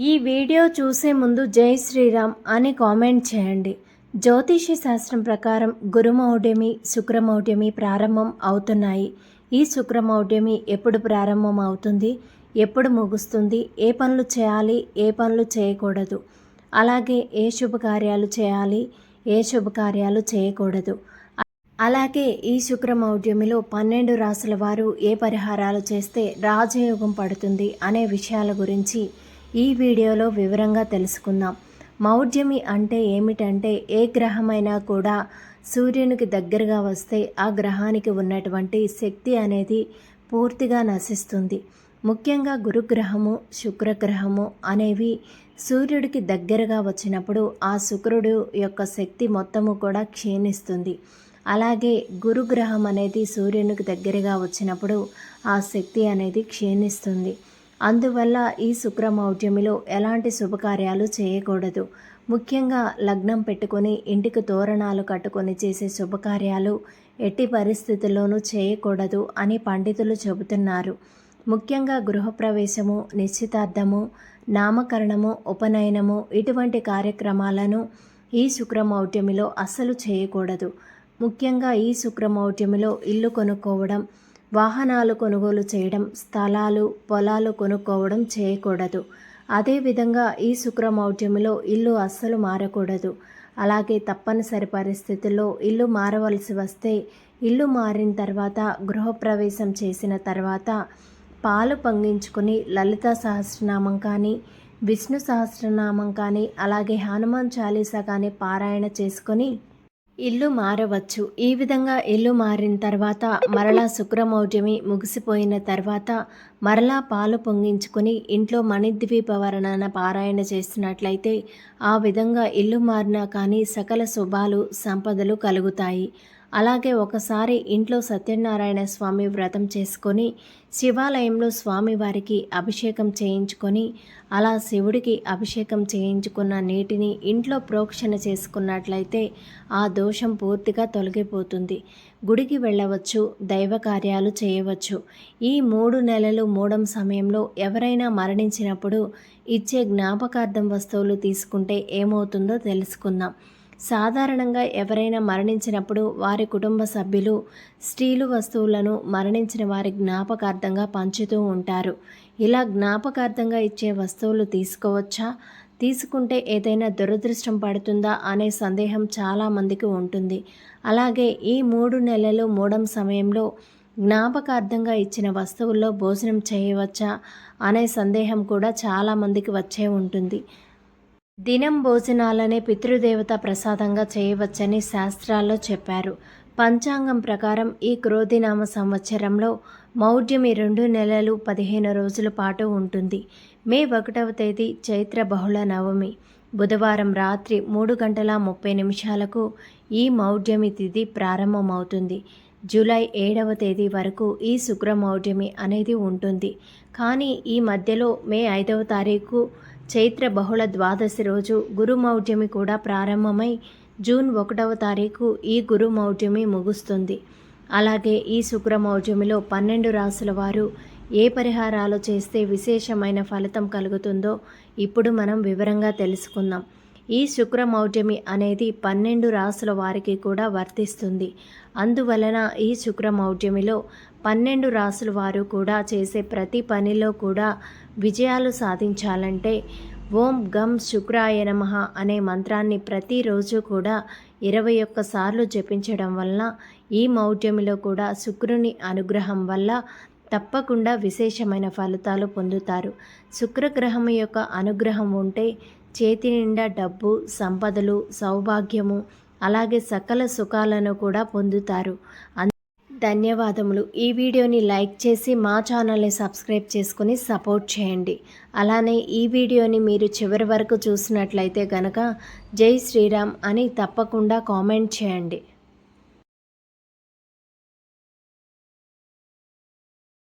ఈ వీడియో చూసే ముందు జై శ్రీరామ్ అని కామెంట్ చేయండి. జ్యోతిష శాస్త్రం ప్రకారం గురుమౌఢ్యమి శుక్రమౌఢ్యమి ప్రారంభం అవుతున్నాయి. ఈ శుక్రమౌఢ్యమి ఎప్పుడు ప్రారంభం అవుతుంది? ఎప్పుడు ముగుస్తుంది? ఏ పనులు చేయాలి? ఏ పనులు చేయకూడదు? అలాగే ఏ శుభకార్యాలు చేయాలి? ఏ శుభకార్యాలు చేయకూడదు? అలాగే ఈ శుక్రమౌఢ్యమిలో పన్నెండు రాసుల వారు ఏ పరిహారాలు చేస్తే రాజయోగం పడుతుంది అనే విషయాల గురించి ఈ వీడియోలో వివరంగా తెలుసుకుందాం. మౌఢ్యమి అంటే ఏమిటంటే ఏ గ్రహమైనా కూడా సూర్యునికి దగ్గరగా వస్తే ఆ గ్రహానికి ఉన్నటువంటి శక్తి అనేది పూర్తిగా నశిస్తుంది. ముఖ్యంగా గురుగ్రహము శుక్రగ్రహము అనేవి సూర్యుడికి దగ్గరగా వచ్చినప్పుడు ఆ శుక్రుడు యొక్క శక్తి మొత్తము కూడా క్షీణిస్తుంది. అలాగే గురుగ్రహం అనేది సూర్యునికి దగ్గరగా వచ్చినప్పుడు ఆ శక్తి అనేది క్షీణిస్తుంది. అందువల్ల ఈ శుక్రమౌఢ్యమిలో ఎలాంటి శుభకార్యాలు చేయకూడదు. ముఖ్యంగా లగ్నం పెట్టుకొని ఇంటికి తోరణాలు కట్టుకొని చేసే శుభకార్యాలు ఎట్టి పరిస్థితుల్లోనూ చేయకూడదు అని పండితులు చెబుతున్నారు. ముఖ్యంగా గృహప్రవేశము నిశ్చితార్థము నామకరణము ఉపనయనము ఇటువంటి కార్యక్రమాలను ఈ శుక్రమౌఢ్యమిలో అస్సలు చేయకూడదు. ముఖ్యంగా ఈ శుక్రమౌఢ్యమిలో ఇల్లు కొనుక్కోవడం వాహనాలు కొనుగోలు చేయడం స్థలాలు పొలాలు కొనుక్కోవడం చేయకూడదు. అదేవిధంగా ఈ శుక్రమౌఢ్యమిలో ఇల్లు అస్సలు మారకూడదు. అలాగే తప్పనిసరి పరిస్థితుల్లో ఇల్లు మారవలసి వస్తే ఇల్లు మారిన తర్వాత గృహప్రవేశం చేసిన తర్వాత పాలు పంగించుకుని లలిత సహస్రనామం కానీ విష్ణు సహస్రనామం కానీ అలాగే హనుమాన్ చాలీసా కానీ పారాయణ చేసుకొని ఇల్లు మారవచ్చు. ఈ విధంగా ఇల్లు మారిన తర్వాత మరలా శుక్రమౌఢ్యమి ముగిసిపోయిన తర్వాత మరలా పాలు పొంగించుకొని ఇంట్లో మణిద్వీపవర్ణన పారాయణ చేస్తున్నట్లయితే ఆ విధంగా ఇల్లు మారినా కానీ సకల శుభాలు సంపదలు కలుగుతాయి. అలాగే ఒకసారి ఇంట్లో సత్యనారాయణ స్వామి వ్రతం చేసుకొని శివాలయంలో స్వామివారికి అభిషేకం చేయించుకొని అలా శివుడికి అభిషేకం చేయించుకున్న నీటిని ఇంట్లో ప్రోక్షణ చేసుకున్నట్లయితే ఆ దోషం పూర్తిగా తొలగిపోతుంది. గుడికి వెళ్ళవచ్చు దైవ కార్యాలు చేయవచ్చు. ఈ మూడు నెలలు మూడం సమయంలో ఎవరైనా మరణించినప్పుడు ఇచ్చే జ్ఞాపకార్థం వస్తువులు తీసుకుంటే ఏమవుతుందో తెలుసుకుందాం. సాధారణంగా ఎవరైనా మరణించినప్పుడు వారి కుటుంబ సభ్యులు స్టీలు వస్తువులను మరణించిన వారి జ్ఞాపకార్థంగా పంచుతూ ఉంటారు. ఇలా జ్ఞాపకార్థంగా ఇచ్చే వస్తువులు తీసుకోవచ్చా? తీసుకుంటే ఏదైనా దురదృష్టం పడుతుందా అనే సందేహం చాలామందికి ఉంటుంది. అలాగే ఈ మూడు నెలలు మూడం సమయంలో జ్ఞాపకార్థంగా ఇచ్చిన వస్తువుల్లో భోజనం చేయవచ్చా? అనే సందేహం కూడా చాలామందికి వచ్చే ఉంటుంది. దినం భోజనాలనే పితృదేవత ప్రసాదంగా చేయవచ్చని శాస్త్రాల్లో చెప్పారు. పంచాంగం ప్రకారం ఈ క్రోధినామ సంవత్సరంలో మౌఢ్యమి రెండు నెలలు పదిహేను రోజుల పాటు ఉంటుంది. మే ఒకటవ తేదీ చైత్ర బహుళ నవమి. బుధవారం రాత్రి మూడు గంటల ముప్పై నిమిషాలకు ఈ మౌఢ్యమి తిథి ప్రారంభమవుతుంది. జూలై ఏడవ తేదీ వరకు ఈ శుక్రమౌఢ్యమి అనేది ఉంటుంది. కానీ ఈ మధ్యలో మే ఐదవ తారీఖు చైత్ర బహుళ ద్వాదశి రోజు గురుమౌఢ్యమి కూడా ప్రారంభమై జూన్ ఒకటవ తారీఖు ఈ గురుమౌఢ్యమి ముగుస్తుంది. అలాగే ఈ శుక్రమౌఢ్యమిలో పన్నెండు రాసుల వారు ఏ పరిహారాలు చేస్తే విశేషమైన ఫలితం కలుగుతుందో ఇప్పుడు మనం వివరంగా తెలుసుకుందాం. ఈ శుక్రమౌఢ్యమి అనేది పన్నెండు రాసుల వారికి కూడా వర్తిస్తుంది. అందువలన ఈ శుక్రమౌఢ్యమిలో పన్నెండు రాసుల వారు కూడా చేసే ప్రతి పనిలో కూడా విజయాలు సాధించాలంటే ఓం గం శుక్రాయ నమ అనే మంత్రాన్ని ప్రతిరోజు కూడా ఇరవై ఒక్కసార్లు జపించడం వలన ఈ మౌఢ్యమిలో కూడా శుక్రుని అనుగ్రహం వల్ల తప్పకుండా విశేషమైన ఫలితాలు పొందుతారు. శుక్రగ్రహం యొక్క అనుగ్రహం ఉంటే చేతి నిండా డబ్బు సంపదలు సౌభాగ్యము అలాగే సకల సుఖాలను కూడా పొందుతారు. ధన్యవాదములు. ఈ వీడియోని లైక్ చేసి మా ఛానల్ని సబ్స్క్రైబ్ చేసుకుని సపోర్ట్ చేయండి. అలానే ఈ వీడియోని మీరు చివరి వరకు చూసినట్లయితే గనక జై శ్రీరామ్ అని తప్పకుండా కామెంట్ చేయండి.